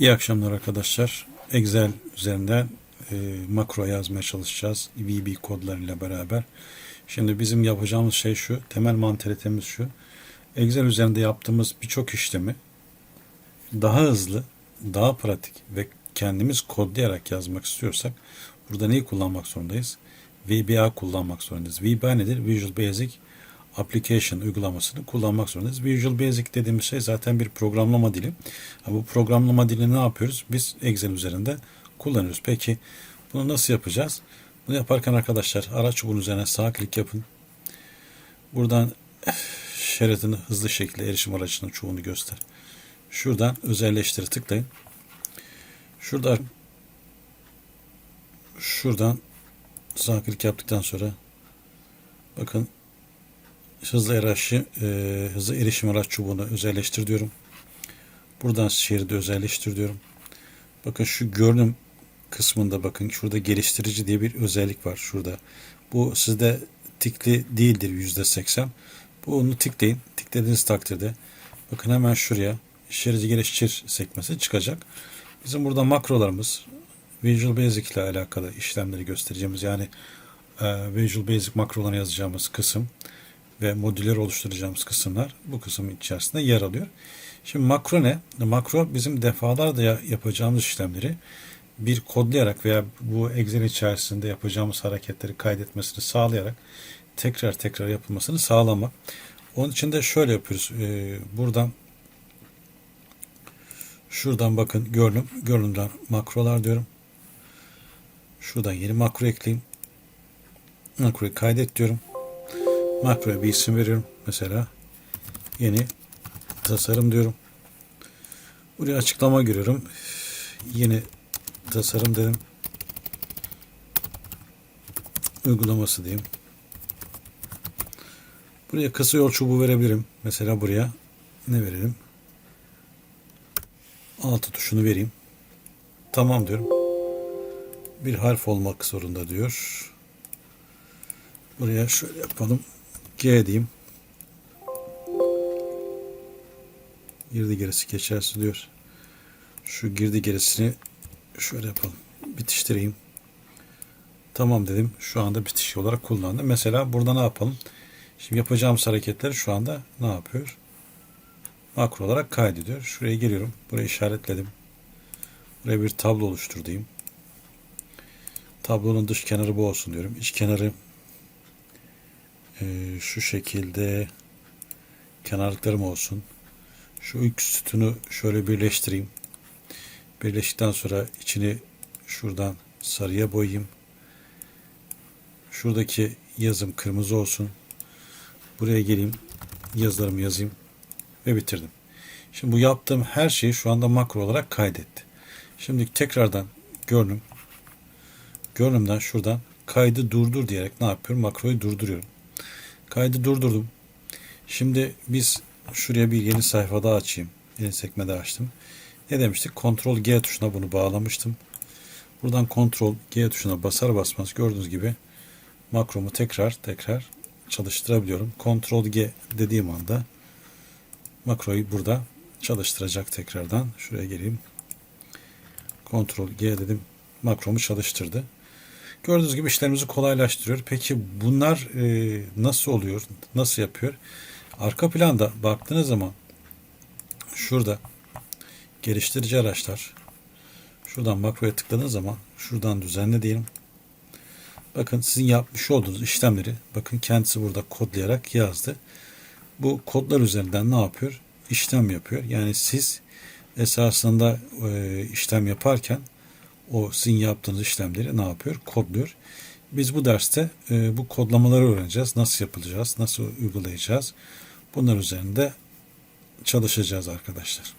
İyi akşamlar arkadaşlar. Excel üzerinden e, makro yazmaya çalışacağız. VB kodlarıyla beraber. Şimdi bizim yapacağımız şey şu. Temel mantalitemiz şu. Excel üzerinde yaptığımız birçok işlemi daha hızlı, daha pratik ve kendimiz kodlayarak yazmak istiyorsak burada neyi kullanmak zorundayız? VBA kullanmak zorundayız. VBA nedir? Visual Basic application uygulamasını kullanmak zorundayız. Visual Basic dediğimiz şey zaten bir programlama dili. Bu programlama dilini ne yapıyoruz? Biz Excel üzerinde kullanıyoruz. Peki bunu nasıl yapacağız? Bunu yaparken arkadaşlar araç çubuğun üzerine sağ klik yapın. Buradan şeridini hızlı şekilde erişim aracının çubuğunu göster. Şuradan özelleştiri tıklayın. Şurada şuradan sağ klik yaptıktan sonra bakın hızlı erişim, e, hızlı erişim araç çubuğunu özelleştir diyorum. Buradan şeridi özelleştir diyorum. Bakın şu görünüm kısmında bakın şurada geliştirici diye bir özellik var şurada. Bu sizde tikli değildir yüzde seksen. Bu onu tikleyin. Tiklediğiniz takdirde bakın hemen şuraya şeridi geliştir sekmesi çıkacak. Bizim burada makrolarımız Visual Basic ile alakalı işlemleri göstereceğimiz yani e, Visual Basic makrolarını yazacağımız kısım ve modüller oluşturacağımız kısımlar bu kısım içerisinde yer alıyor. Şimdi makro ne? Makro bizim defalarca yapacağımız işlemleri bir kodlayarak veya bu Excel içerisinde yapacağımız hareketleri kaydetmesini sağlayarak tekrar tekrar yapılmasını sağlamak. Onun için de şöyle yapıyoruz. Ee, buradan şuradan bakın görünüm. Görünümden makrolar diyorum. Şuradan yeni makro ekleyeyim. Makroyu kaydet diyorum. Makroya bir isim veriyorum. Mesela yeni tasarım diyorum. Buraya açıklama giriyorum. Yeni tasarım dedim. Uygulaması diyeyim. Buraya kısa yol çubuğu verebilirim. Mesela buraya ne verelim? Altı tuşunu vereyim. Tamam diyorum. Bir harf olmak zorunda diyor. Buraya şöyle yapalım. G diyeyim. Girdi gerisi geçersiz diyor. Şu girdi gerisini şöyle yapalım. Bitiştireyim. Tamam dedim. Şu anda bitiş olarak kullandım. Mesela burada ne yapalım? Şimdi yapacağımız hareketleri şu anda ne yapıyor? Makro olarak kaydediyor. Şuraya geliyorum. Buraya işaretledim. Buraya bir tablo oluştur diyeyim. Tablonun dış kenarı bu olsun diyorum. İç kenarı e, şu şekilde kenarlıklarım olsun. Şu ilk sütunu şöyle birleştireyim. Birleştikten sonra içini şuradan sarıya boyayayım. Şuradaki yazım kırmızı olsun. Buraya geleyim. Yazılarımı yazayım. Ve bitirdim. Şimdi bu yaptığım her şeyi şu anda makro olarak kaydetti. Şimdi tekrardan görünüm. Görünümden şuradan kaydı durdur diyerek ne yapıyorum? Makroyu durduruyorum. Kaydı durdurdum. Şimdi biz şuraya bir yeni sayfa daha açayım. Yeni sekme daha açtım. Ne demiştik? Ctrl G tuşuna bunu bağlamıştım. Buradan Ctrl G tuşuna basar basmaz gördüğünüz gibi makromu tekrar tekrar çalıştırabiliyorum. Ctrl G dediğim anda makroyu burada çalıştıracak tekrardan. Şuraya geleyim. Ctrl G dedim. Makromu çalıştırdı. Gördüğünüz gibi işlerimizi kolaylaştırıyor. Peki bunlar e, nasıl oluyor? Nasıl yapıyor? Arka planda baktığınız zaman şurada geliştirici araçlar şuradan makroya tıkladığınız zaman şuradan düzenle diyelim. Bakın sizin yapmış olduğunuz işlemleri bakın kendisi burada kodlayarak yazdı. Bu kodlar üzerinden ne yapıyor? İşlem yapıyor. Yani siz esasında e, işlem yaparken o sizin yaptığınız işlemleri ne yapıyor? Kodluyor. Biz bu derste e, bu kodlamaları öğreneceğiz. Nasıl yapılacağız? Nasıl uygulayacağız? Bunlar üzerinde çalışacağız arkadaşlar.